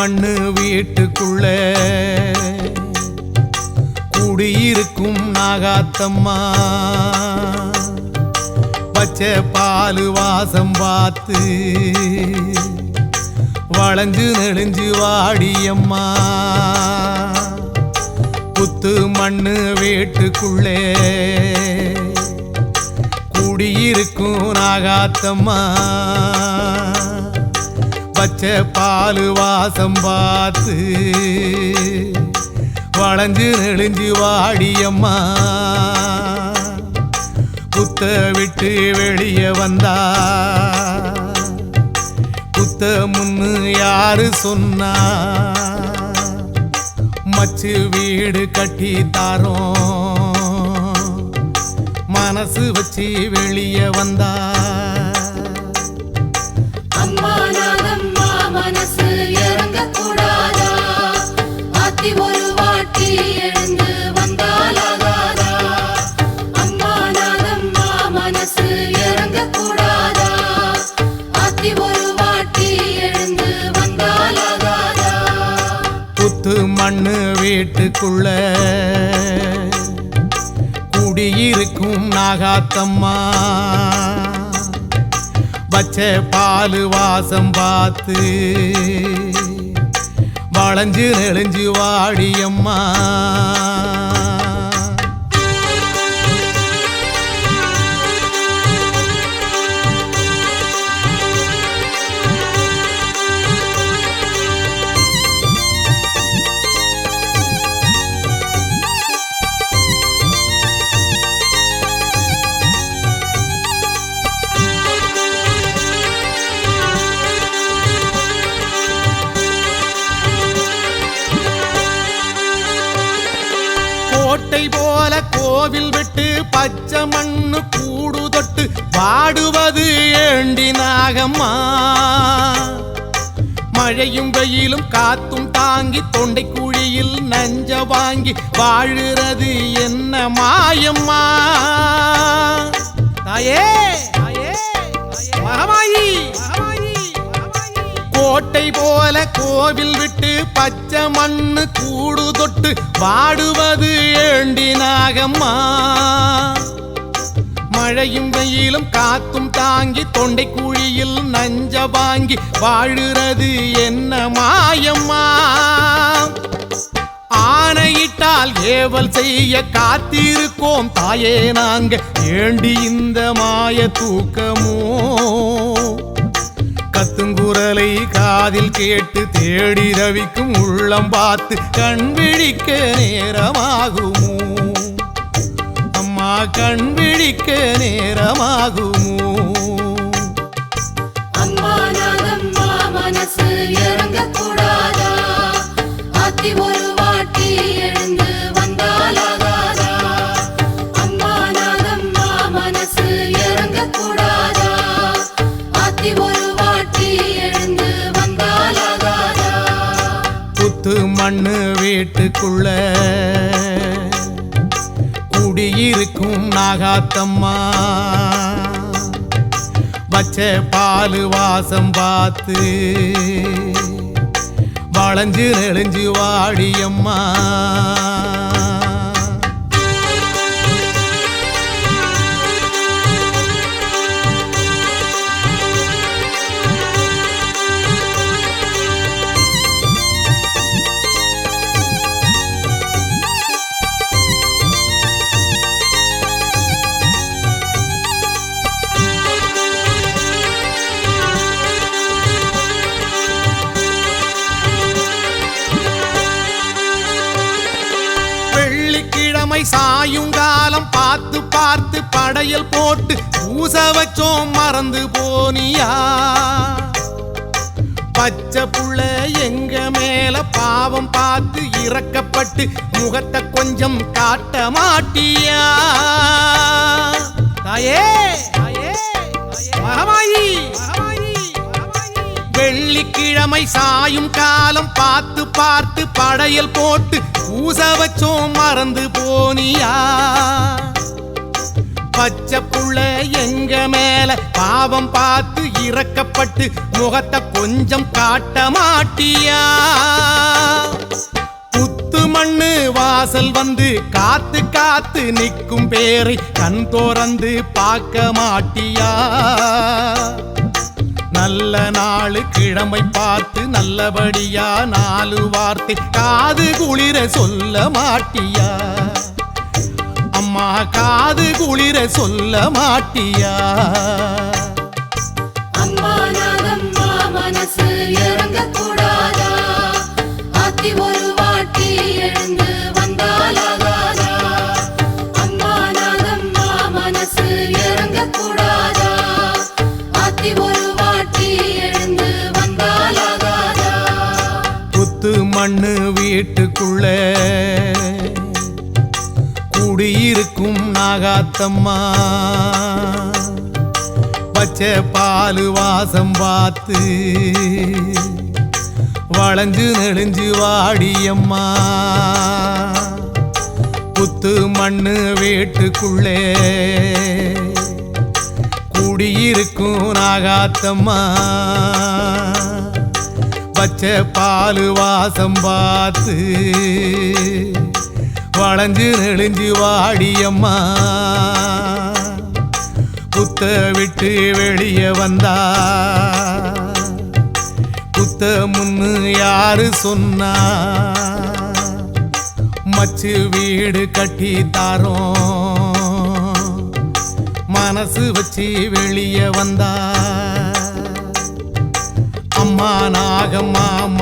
மண்ணு வீட்டுக்குள்ள. குடியிருக்கும் நாகாத்தம்மா. பச்சை பால் வாசம் பார்த்து வளைஞ்சு நெளிஞ்சு வாடியம்மா. புத்து மண்ணு வீட்டுக்குள்ளே. குடியிருக்கும் நாகாத்தம்மா. பச்சை பால் வாசம் பார்த்து வளைஞ்சு நெளிஞ்சு வாடியம்மா. குத்த விட்டு வெளியே வந்தா. குத்த முன்னு யாரு சொன்னா. மச்சு வீடு கட்டி தாரோம். மனசு வச்சு வெளியே வந்தா. மனசு இறங்கக் கூடாதா ஆத்தி ஒரு வாட்டி எழுந்து அம்மா நாகம்மா மனசு கூடாதா ஆத்தி ஒரு வாட்டி எழுந்து புத்து மண்ணு வீட்டுக்குள்ள குடியிருக்கும் நாகாத்தம்மா. வச்ச பால் வாசம் பார்த்து வளைஞ்சு நெளிஞ்சு வாடியம்மா. கோட்டை போல கோவில் விட்டு பச்சை மண்ணு கூடு தொட்டு பாடுவது ஏண்டி நாகம்மா? மழையும் வெயிலும் காத்தும் தாங்கி தொண்டை குழியில் நஞ்ச வாங்கி வாழுறது என்ன மாயம்மா? தாயே தாயே மகமாயி! கோட்டை போல கோவில் விட்டு பச்சை மண்ணு கூடு தொட்டு பாடுவது ஏண்டி நாகம்மா? மழையும் வெயிலும் காத்தும் தாங்கி தொண்டை குழியில் நஞ்ச வாங்கி வாழுறது என்ன மாயம்மா? ஆணையிட்டால் ஏவல் செய்ய காத்திருக்கோம். தாயே நாங்க ஏண்டி இந்த மாய தூக்கமோ? கத்துங்குரலை காதில் கேட்டு தேடி ரவிக்கும் உள்ளம் பார்த்து கண் விழிக்க நேரமாகுமோ? அம்மா கண் விழிக்க நேரமாகுமோ? கூத்து மண்ணு வீட்டுக்குள்ள. குடியிருக்கும் நாகாத்தம்மா. வச்ச பால் வாசம் பார்த்து. வளைஞ்சு நெளிஞ்சு வாடியம்மா வெள்ளிக்கிழமை சாயுங்காலம் பார்த்து பார்த்து படையல் போட்டு பூச வச்சோம் மறந்து போனியா? பச்சை புள்ள எங்க மேல பாவம் பார்த்து இறக்கப்பட்டு முகத்தை கொஞ்சம் காட்ட மாட்டியா? தாயே தாயே மகமாயி. வெள்ளிக்கிழமை சாயும் காலம் பார்த்து பார்த்து படையல் போட்டு பூச வச்சோம் மறந்து போனியா? பச்சை புள்ள எங்க மேல பாவம் பார்த்து இறக்கப்பட்டு முகத்தை கொஞ்சம் காட்ட மாட்டியா? புத்து மண்ணு வாசல் வந்து காத்து காத்து நிற்கும் பேரை கண் தோறந்து பார்க்க மாட்டியா? நல்ல நாள் கிழமை பார்த்து நல்லபடியா நாலு வார்த்தை காது குளிர சொல்ல மாட்டியா? அம்மா காது குளிர சொல்ல மாட்டியா? அம்மா மனசு சொத்து மண்ணு வீட்டுக்குள்ள. குடியிருக்கும் நாகாத்தம்மா. பச்சை பால் வாசம் பார்த்து. வளைஞ்சு நெளிஞ்சு வாடியம்மா. புத்து மண்ணு வீட்டுக்குள்ளே. குடியிருக்கும் நாகாத்தம்மா. பச்சை பால் வாசம் பார்த்து வளைஞ்சு நெளிஞ்சு வாடியம்மா. புத்த விட்டு வெளியே வந்தா. புத்த முன்னு யாரு சொன்னா. மச்சு வீடு கட்டி தாரோம். மனசு வச்சு வெளியே வந்தா. அம்மா நாகம்மா மனசு